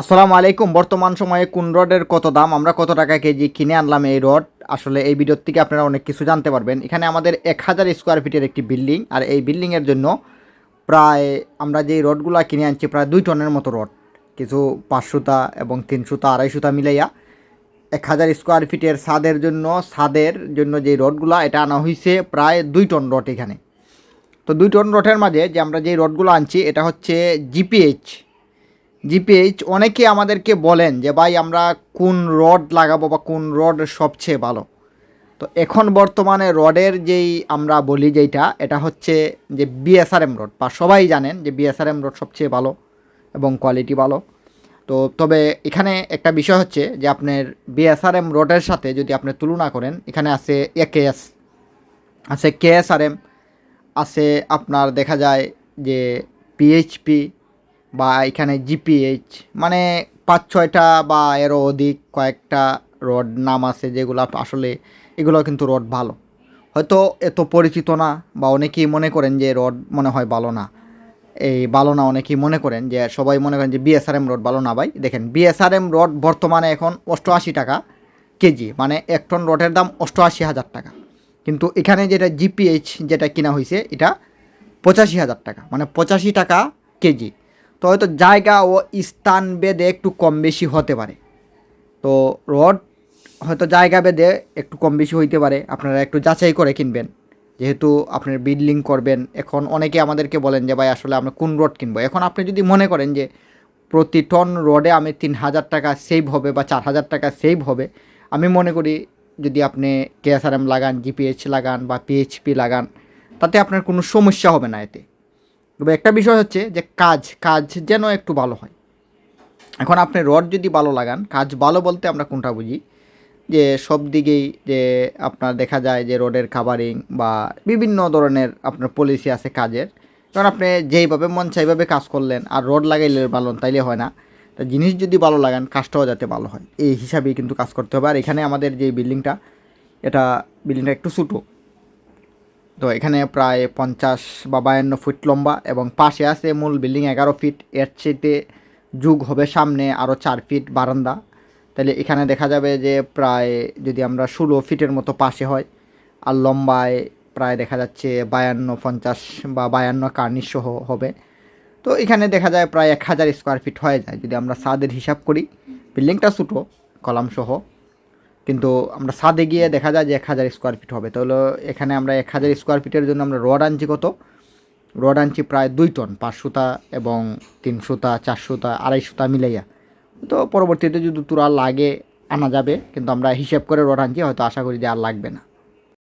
আসসালামু আলাইকুম। বর্তমান সময়ে কোন রডের কত দাম? আমরা কত টাকা কেজি কিনে আনলাম এই রড? আসলে এই ভিডিওর থেকে আপনারা অনেক কিছু জানতে পারবেন। এখানে আমাদের এক হাজার স্কোয়ার ফিটের একটি বিল্ডিং আর এই বিল্ডিংয়ের জন্য প্রায় আমরা যেই রডগুলো কিনে আনছি প্রায় দুই টনের মতো রড। কিছু পাঁচশোতা এবং তিনশোতা আড়াইশোতা মিলাইয়া এক হাজার স্কোয়ার ফিটের ছাদের জন্য ছাদের জন্য যে রডগুলো, এটা আনা হয়েছে প্রায় দুই টন রড এখানে। তো দুই টন রডের মাঝে যে আমরা যে রডগুলো আনছি, এটা হচ্ছে জিপিএইচ জিপিএইচ অনেকে আমাদেরকে বলেন যে, ভাই, আমরা কোন রড লাগাবো বা কোন রড সবচেয়ে ভালো? তো এখন বর্তমানে রডের যেই আমরা বলি যেইটা, এটা হচ্ছে যে বিএসআরএম রড, বা সবাই জানেন যে বিএসআরএম রড সবচেয়ে ভালো এবং কোয়ালিটি ভালো। তো তবে এখানে একটা বিষয় হচ্ছে যে, আপনার বিএসআরএম রডের সাথে যদি আপনি তুলনা করেন, এখানে আছে একেএস আছে কেএসআরএম আছে আপনার দেখা যায় যে পিএইচপি বা এখানে জিপিএইচ মানে পাঁচ ছয়টা বা এরও অধিক কয়েকটা রড নাম আছে যেগুলো আসলে এগুলো কিন্তু রড ভালো। হয়তো এত পরিচিত না বা অনেকেই মনে করেন যে রড মনে হয় ভালো না। এই ভালো না অনেকেই মনে করেন যে সবাই মনে করেন যে বিএসআরএম রড ভালো না ভাই। দেখেন বিএসআরএম রড বর্তমানে এখন অষ্টআশি টাকা কেজি মানে এক টন রডের দাম অষ্টআশি হাজার টাকা। কিন্তু এখানে যেটা জিপিএইচ যেটা কিনা হয়েছে এটা পঁচাশি হাজার টাকা মানে পঁচাশি টাকা কেজি। তো হয়তো জায়গা ও স্থান বেদে একটু কম বেশি হতে পারে। তো রড হয়তো জায়গা বেদে একটু কম বেশি হইতে পারে। আপনারা একটু যাচাই করে কিনবেন। যেহেতু আপনার বিল্ডিং করবেন, এখন অনেকে আমাদেরকে বলেন যে, ভাই, আসলে আমরা কোন রড কিনবো? এখন আপনি যদি মনে করেন যে, প্রতি টন রডে আমি তিন হাজার টাকা সেভ হবে বা চার হাজার টাকা সেভ হবে, আমি মনে করি যদি আপনি কেএসআরএম লাগান জিপিএইচ লাগান বা পিএইচপি লাগান, তাতে আপনার কোনো সমস্যা হবে না এতে। তবে একটা বিষয় হচ্ছে যে কাজ কাজ যেন একটু ভালো হয়। এখন আপনি রড যদি ভালো লাগান, কাজ ভালো বলতে আমরা কোনটা বুঝি? যে সব দিকেই যে আপনার দেখা যায় যে রোডের কাভারিং বা বিভিন্ন ধরনের আপনার পলিসি আছে কাজের। কারণ আপনি যেইভাবে মন চাইভাবে কাজ করলেন, আর রড লাগাইলে ভালো, তাইলে হয় না। তা জিনিস যদি ভালো লাগান, কাজটাও যাতে ভালো হয়। এই হিসাবেই কিন্তু কাজ করতে হবে। আর এখানে আমাদের যে বিল্ডিংটা এটা বিল্ডিংটা একটু ছোটো। তো এখানে প্রায় পঞ্চাশ বা বায়ান্ন ফুট লম্বা এবং পাশে আছে মূল বিল্ডিং এগারো ফিট। এর চেয়েতে যুগ হবে সামনে আরও চার ফিট বারান্দা। তাহলে এখানে দেখা যাবে যে প্রায় যদি আমরা ষোলো ফিটের মতো পাশে হয়, আর লম্বায় প্রায় দেখা যাচ্ছে বায়ান্ন, পঞ্চাশ বা বায়ান্ন কার্নিশ হবে। তো এখানে দেখা যায় প্রায় এক হাজার স্কোয়ার ফিট হয়ে যায় যদি আমরা ছাদের হিসাব করি। বিল্ডিংটা ছোটো কলাম সহ কিন্তু আমরা সাদে গিয়ে দেখা যায় যে এক হাজার স্কোয়ার ফিট হবে। তাহলে এখানে আমরা এক হাজার স্কোয়ার ফিটের জন্য আমরা রড আনছি কত? রড আনছি প্রায় দুই টন পাঁচশোতা এবং তিনশোতা চারশোতা আড়াইশোতা মিলাইয়া। তো পরবর্তীতে যদি তোরা লাগে, আনা যাবে। কিন্তু আমরা হিসেব করে রড আনছি, হয়তো আশা করি যে আর লাগবে না।